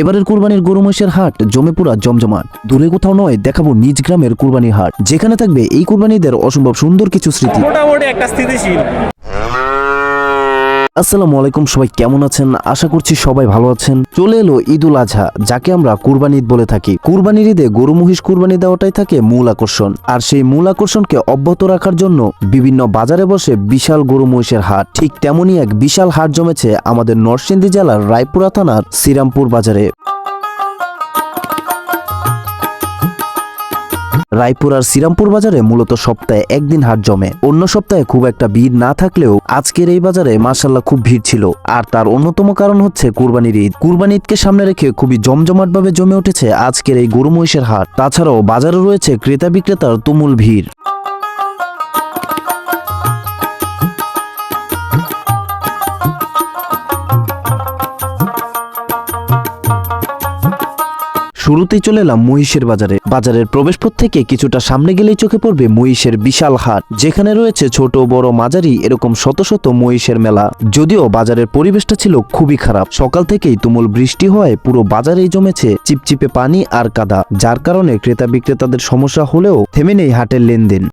এবারের কুরবানির গরু মহিষের হাট জমেপুরা জমজমাট। দূরে কোথাও নয়, দেখাবো নিজ গ্রামের কুরবানি হাট। যেখানে থাকবে এই কুরবানিদের অসম্ভব সুন্দর কিছু স্মৃতি। মোটামুটি একটা স্থিতিশীল। আসসালামু আলাইকুম, সবাই কেমন আছেন? আশা করছি সবাই ভালো আছেন। চলে এলো ঈদুল আজহা, যাকে আমরা কুরবানি ঈদ বলে থাকি। কুরবানির ঈদে গরু মহিষ কুরবানি দেওয়াটাই থাকে মূল আকর্ষণ। আর সেই মূল আকর্ষণকে অব্যাহত রাখার জন্য বিভিন্ন বাজারে বসে বিশাল গরু মহিষের হাট। ঠিক তেমনই এক বিশাল হাট জমেছে আমাদের নরসিংদী জেলার রায়পুরা থানার শ্রীরামপুর বাজারে। রায়পুর আর শ্রীরামপুর বাজারে মূলত সপ্তাহে একদিন হাট জমে। অন্য সপ্তাহে খুব একটা ভিড় না থাকলেও আজকের এই বাজারে মার্শাল্লাহ খুব ভিড় ছিল। আর তার অন্যতম কারণ হচ্ছে কুরবানির ঈদ। কুরবানি ঈদকে সামনে রেখে খুবই জমজমাটভাবে জমে উঠেছে আজকের এই গরু মহিষের হাট। তাছাড়াও বাজারে রয়েছে ক্রেতা বিক্রেতার তুমুল ভিড়। শুরুতেই চলে এলাম মহিষের বাজারে। বাজারের প্রবেশপথ থেকে কিছুটা সামনে গেলেই চোখে পড়বে মহিষের বিশাল হাট। যেখানে রয়েছে ছোট, বড়, মাঝারি এরকম শত শত মহিষের মেলা। যদিও বাজারের পরিবেশটা ছিল খুবই খারাপ। সকাল থেকেই তুমুল বৃষ্টি হওয়ায় পুরো বাজারেই জমেছে চিপচিপে পানি আর কাদা, যার কারণে ক্রেতা বিক্রেতাদের সমস্যা হলেও থেমে নেই হাটের লেনদেন।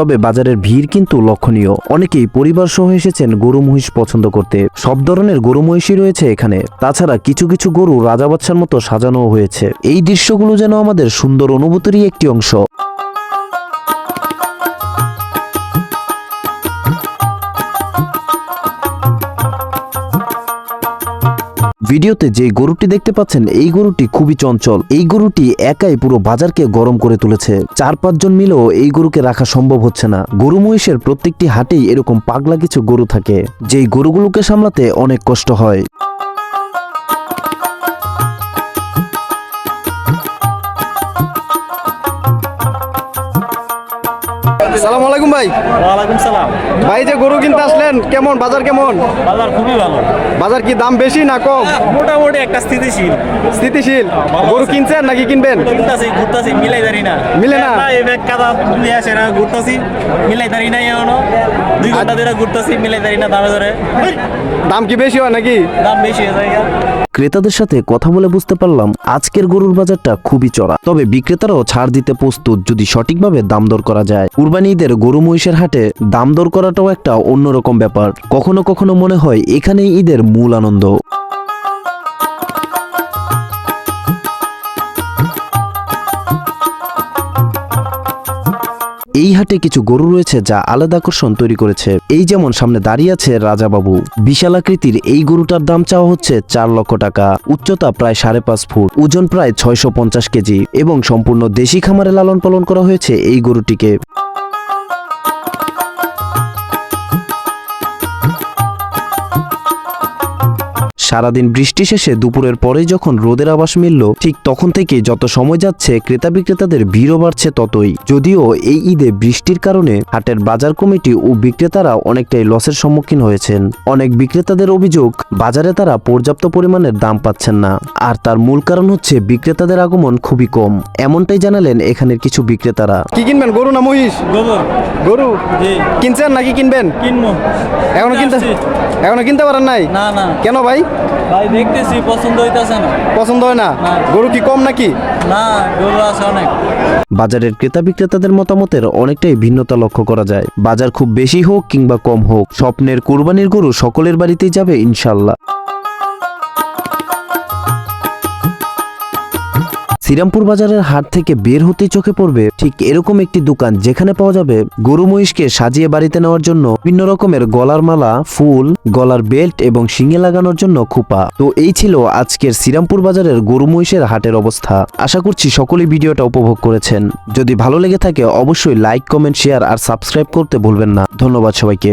তবে বাজারের ভিড় কিন্তু লক্ষণীয়। অনেকেই পরিবার সহ এসেছেন গরু মহিষ পছন্দ করতে। সব ধরনের গরু মহিষই রয়েছে এখানে। তাছাড়া কিছু কিছু গরু রাজা বাচ্চার মতো সাজানো হয়েছে। এই দৃশ্যগুলো যেন আমাদের সুন্দর অনুভূতিরই একটি অংশ। ভিডিওতে যে গরুটি দেখতে পাচ্ছেন, এই গরুটি খুবই চঞ্চল। এই গরুটি একাই পুরো বাজারকে গরম করে তুলেছে। চার পাঁচজন মিলেও এই গরুকে রাখা সম্ভব হচ্ছে না। গরু মহিষের প্রত্যেকটি হাটেই এরকম পাগলা কিছু গরু থাকে, যেই গরুগুলোকে সামলাতে অনেক কষ্ট হয়। সালাম আলাইকুম ভাই। ওয়ালাইকুম সালাম। ভাই যে গরু কিনতে আসলেন কেমন? বাজার কেমন? বাজার খুবই ভালো। বাজার কি দাম বেশি না কম? মোটামুটি একটা স্থিতিশীল। স্থিতিশীল। ভালো গরু কিনছেন নাকি কিনবেন? ঘুরতাছি ঘুরতাছি মিলাই দাঁড়ি না। মিলে না? এই ব্যাগ কাদা নিয়ে আসে না ঘুরতাছি মিলাই দাঁড়ি নাই এখনও। দুই ঘণ্টা ধরে ঘুরতাছি মিলাই দাঁড়ি না দামে ধরে। দাম কি বেশি হয় নাকি? দাম বেশি হয়ে যায় ক্রেতাদের সাথে কথা বলে বুঝতে পারলাম আজকের গরুর বাজারটা খুবই চড়া। তবে বিক্রেতারাও ছাড় দিতে প্রস্তুত যদি সঠিকভাবে দাম দর করা যায়। কুরবানি ঈদের গরু মহিষের হাটে দাম দর করাটাও একটা অন্যরকম ব্যাপার। কখনো কখনো মনে হয় এখানেই ঈদের মূল আনন্দ। এই হাটে কিছু গরু রয়েছে যা আলাদা আকর্ষণ তৈরি করেছে। এই যেমন সামনে দাঁড়িয়ে আছে রাজাবাবু। বিশাল আকৃতির এই গরুটার দাম চাওয়া হচ্ছে চার লক্ষ টাকা। উচ্চতা প্রায় সাড়ে পাঁচ ফুট, ওজন প্রায় ছয়শো পঞ্চাশ কেজি এবং সম্পূর্ণ দেশি খামারে লালন পালন করা হয়েছে এই গরুটিকে। সারাদিন বৃষ্টি শেষে দুপুরের পরে যখন রোদের আবাস মিলল ঠিক তখন থেকে যত সময় যাচ্ছে ক্রেতা বিক্রেতাদের ভিড়ও বাড়ছে ততই। যদিও এই ঈদে বৃষ্টির কারণে হাটের বাজার কমিটি ও বিক্রেতারা অনেকটাই লসের সম্মুখীন হয়েছেন। অনেক বিক্রেতাদের অভিযোগ বাজারে তারা পর্যাপ্ত পরিমাণের দাম পাচ্ছেন না। আর তার মূল কারণ হচ্ছে বিক্রেতাদের আগমন খুবই কম। এমনটাই জানালেন এখানের কিছু বিক্রেতারা। কি কিনবেন? গরু না মহিষ? গরু? জি। কিনছেন নাকি কিনবেন? কিনবো। এখনও কিনতে। এখনও কিনতে পারেন নাই? না না। কেন ভাই? ভাই দেখতেছি পছন্দ হইতাছে না। পছন্দ হয় না। গরু কি কম নাকি? না গরু আছে অনেক। বাজারের ক্রেতা বিক্রেতাদের মতামতের অনেকটাই ভিন্নতা লক্ষ্য করা যায়। বাজার খুব বেশি হোক কিংবা কম হোক স্বপ্নের কোরবানির গরু সকলের বাড়িতেই যাবে ইনশাল্লাহ শ্রীরামপুর বাজারের হাট থেকে বের হতে চোখে পড়বে ঠিক এরকম একটি দোকান যেখানে পাওয়া যাবে গরু মহিষকে সাজিয়ে বাড়িতে নেওয়ার জন্য বিভিন্ন রকমের গলার মালা, ফুল, গলার বেল্ট এবং শিঙে লাগানোর জন্য খোপা। তো এই ছিল আজকের শ্রীরামপুর বাজারের গরু মহিষের হাটের অবস্থা। আশা করছি সকলেই ভিডিওটা উপভোগ করেছেন। যদি ভালো লেগে থাকে, অবশ্যই লাইক, কমেন্ট, শেয়ার আর সাবস্ক্রাইব করতে ভুলবেন না। ধন্যবাদ সবাইকে।